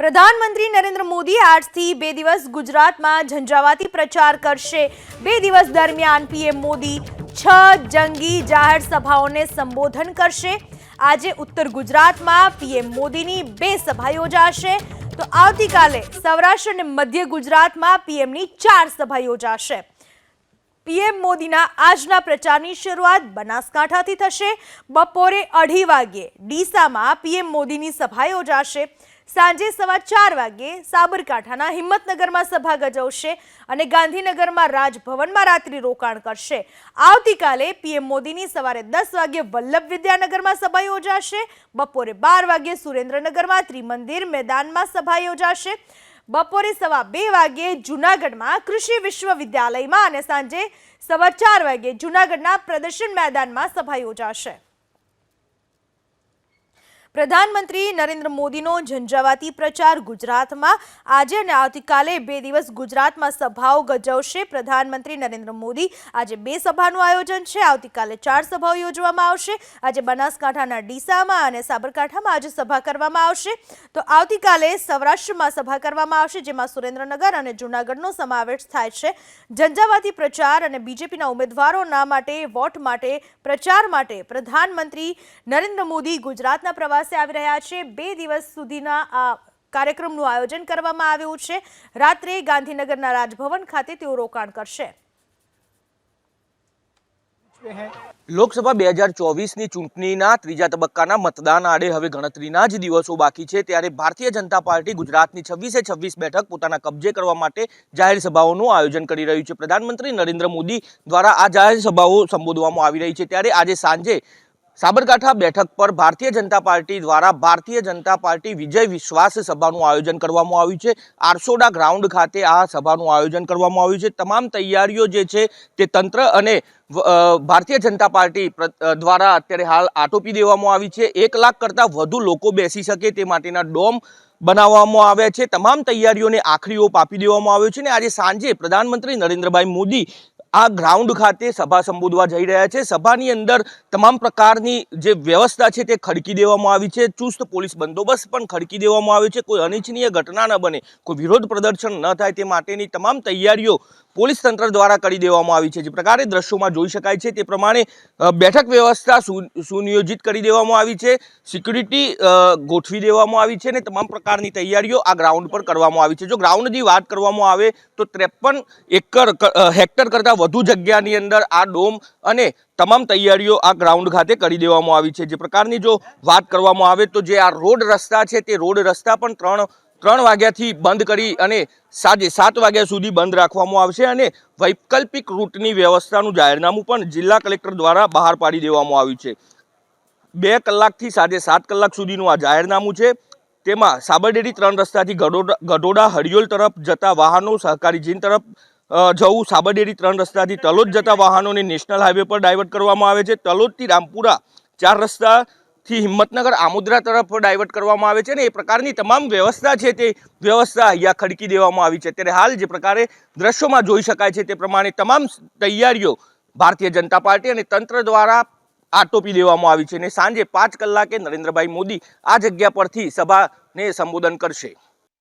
પ્રધાનમંત્રી નરેન્દ્ર મોદી આજથી બે દિવસ ગુજરાતમાં ઝંઝાવાતી પ્રચાર કરશે. બે દિવસ દરમિયાન પીએમ મોદી છ જંગી જાહેર સભાઓને સંબોધન કરશે. આજે ઉત્તર ગુજરાતમાં પીએમ મોદીની બે સભા યોજાશે. તો આવતીકાલે સૌરાષ્ટ્ર અને મધ્ય ગુજરાતમાં પીએમની ચાર સભા યોજાશે. પીએમ મોદીના આજના પ્રચારની શરૂઆત બનાસકાંઠાથી થશે. બપોરે અઢી વાગ્યે ડીસામાં પીએમ મોદીની સભા યોજાશે. સાંજે સવા ચાર વાગ્યે સાબરકાંઠાના હિંમતનગરમાં સભા ગજવશે અને ગાંધીનગરમાં રાજભવનમાં રાત્રિ રોકાણ કરશે. આવતીકાલે પીએમ મોદીની સવારે દસ વાગ્યે વલ્લભ વિદ્યાનગરમાં સભા યોજાશે. બપોરે બાર વાગ્યે સુરેન્દ્રનગરમાં ત્રિમંદિર મેદાનમાં સભા યોજાશે. બપોરે સવા બે વાગ્યે જૂનાગઢમાં કૃષિ વિશ્વવિદ્યાલયમાં અને સાંજે સવા ચાર વાગ્યે જૂનાગઢના પ્રદર્શન મેદાનમાં સભા યોજાશે. પ્રધાનમંત્રી નરેન્દ્ર મોદીનો ઝંઝાવાતી પ્રચાર ગુજરાતમાં આજે અને આવતીકાલે બે દિવસ ગુજરાતમાં સભાઓ ગજવશે. પ્રધાનમંત્રી નરેન્દ્ર મોદી આજે બે સભાનું આયોજન છે. આવતીકાલે ચાર સભાઓ યોજવામાં આવશે. આજે બનાસકાંઠાના ડીસામાં અને સાબરકાંઠામાં આજે સભા કરવામાં આવશે. તો આવતીકાલે સૌરાષ્ટ્રમાં સભા કરવામાં આવશે, જેમાં સુરેન્દ્રનગર અને જૂનાગઢનો સમાવેશ થાય છે. ઝંઝાવાતી પ્રચાર અને બીજેપીના ઉમેદવારોના માટે, વોટ માટે, પ્રચાર માટે પ્રધાનમંત્રી નરેન્દ્ર મોદી ગુજરાતના પ્રવાસે આવી રહ્યા છે. બે દિવસ સુધીના આ કાર્યક્રમનું આયોજન કરવામાં આવ્યું છે. રાત્રે ગાંધીનગરના રાજભવન ખાતે તેઓ રોકાણ કરશે. લોકસભા બે હજાર ચોવીસની ચૂંટણીના ત્રીજા તબક્કાના મતદાન આડે હવે ગણતરીના જ દિવસો બાકી છે. ત્યારે ભારતીય જનતા પાર્ટી ગુજરાતની છવ્વીસે છવ્વીસ બેઠક પોતાના કબજે કરવા માટે જાહેર સભાઓનું આયોજન કરી રહ્યું છે. પ્રધાનમંત્રી નરેન્દ્ર મોદી દ્વારા આ જાહેર સભાઓ સંબોધવામાં આવી રહી છે. ત્યારે આજે સાંજે સાબરકાંઠા બેઠક પર ભારતીય જનતા પાર્ટી દ્વારા ભારતીય જનતા પાર્ટી વિજય વિશ્વાસ સભાનું આયોજન કરવામાં આવ્યું છે. આરસોડા ગ્રાઉન્ડ ખાતે આ સભાનું આયોજન કરવામાં આવ્યું છે. તમામ તૈયારીઓ જે છે તે તંત્ર અને ભારતીય જનતા પાર્ટી દ્વારા અત્યારે હાલ આટોપી દેવામાં આવી છે. એક લાખ કરતાં વધુ લોકો બેસી શકે તે માટેના ડોમ બનાવવામાં આવ્યા છે. તમામ તૈયારીઓને આખરી ઓપ આપી દેવામાં આવ્યો છે અને આજે સાંજે પ્રધાનમંત્રી નરેન્દ્રભાઈ મોદી આ ગ્રાઉન્ડ ખાતે સભા સંબોધવા જઈ રહ્યા છે. સભાની અંદર તમામ પ્રકારની જે વ્યવસ્થા છે તે ખડકી દેવામાં આવી છે. ચુસ્ત પોલીસ બંદોબસ્ત પણ ખડકી દેવામાં આવ્યો છે. કોઈ અનિચ્છનીય ઘટના ન બને, કોઈ વિરોધ પ્રદર્શન ન થાય તે માટેની તમામ તૈયારીઓ પોલીસ તંત્ર દ્વારા કરી દેવામાં આવી છે. જે પ્રકારે દ્રશ્યોમાં જોઈ શકાય છે તે પ્રમાણે બેઠક વ્યવસ્થા સુનિયોજિત કરી દેવામાં આવી છે. સિક્યુરિટી ગોઠવી દેવામાં આવી છે અને તમામ પ્રકારની તૈયારીઓ આ ગ્રાઉન્ડ પર કરવામાં આવી છે. જો ગ્રાઉન્ડની વાત કરવામાં આવે તો ત્રેપન એકર હેક્ટર કરતાં વધુ જગ્યાની અંદર આ ડોમ અને તમામ તૈયારીઓ આ ગ્રાઉન્ડ ખાતે કરી દેવામાં આવી છે. જે પ્રકારની જો વાત કરવામાં આવે તો જે આ રોડ રસ્તા છે તે રોડ રસ્તા પણ ત્રણ ત્રણ વાગ્યાથી બંધ કરી અને સાંજે સાત વાગ્યા સુધી બંધ રાખવામાં આવશે અને વૈકલ્પિક રૂટની વ્યવસ્થાનું જાહેરનામું પણ જિલ્લા કલેક્ટર દ્વારા બહાર પાડી દેવામાં આવ્યું છે. બે કલાકથી સાંજે સાત કલાક સુધીનું આ જાહેરનામું છે. તેમાં સાબરડેરી ત્રણ રસ્તાથી ગડોડા ગઢોડા, હરિયોલ તરફ જતા વાહનો, સહકારી જીન તરફ જવું સાબરડેરી ત્રણ રસ્તાથી તલોદ જતા વાહનોને નેશનલ હાઈવે પર ડાયવર્ટ કરવામાં આવે છે. તલોદથી રામપુરા ચાર રસ્તાથી હિંમતનગર આમોદરા તરફ ડાયવર્ટ કરવામાં આવે છે અને એ પ્રકારની તમામ વ્યવસ્થા છે તે વ્યવસ્થા અહીંયા ખડકી દેવામાં આવી છે. ત્યારે હાલ જે પ્રકારે દ્રશ્યોમાં જોઈ શકાય છે તે પ્રમાણે તમામ તૈયારીઓ ભારતીય જનતા પાર્ટી અને તંત્ર દ્વારા આટોપી દેવામાં આવી છે અને સાંજે પાંચ કલાકે નરેન્દ્રભાઈ મોદી આ જગ્યા પરથી સભાને સંબોધન કરશે.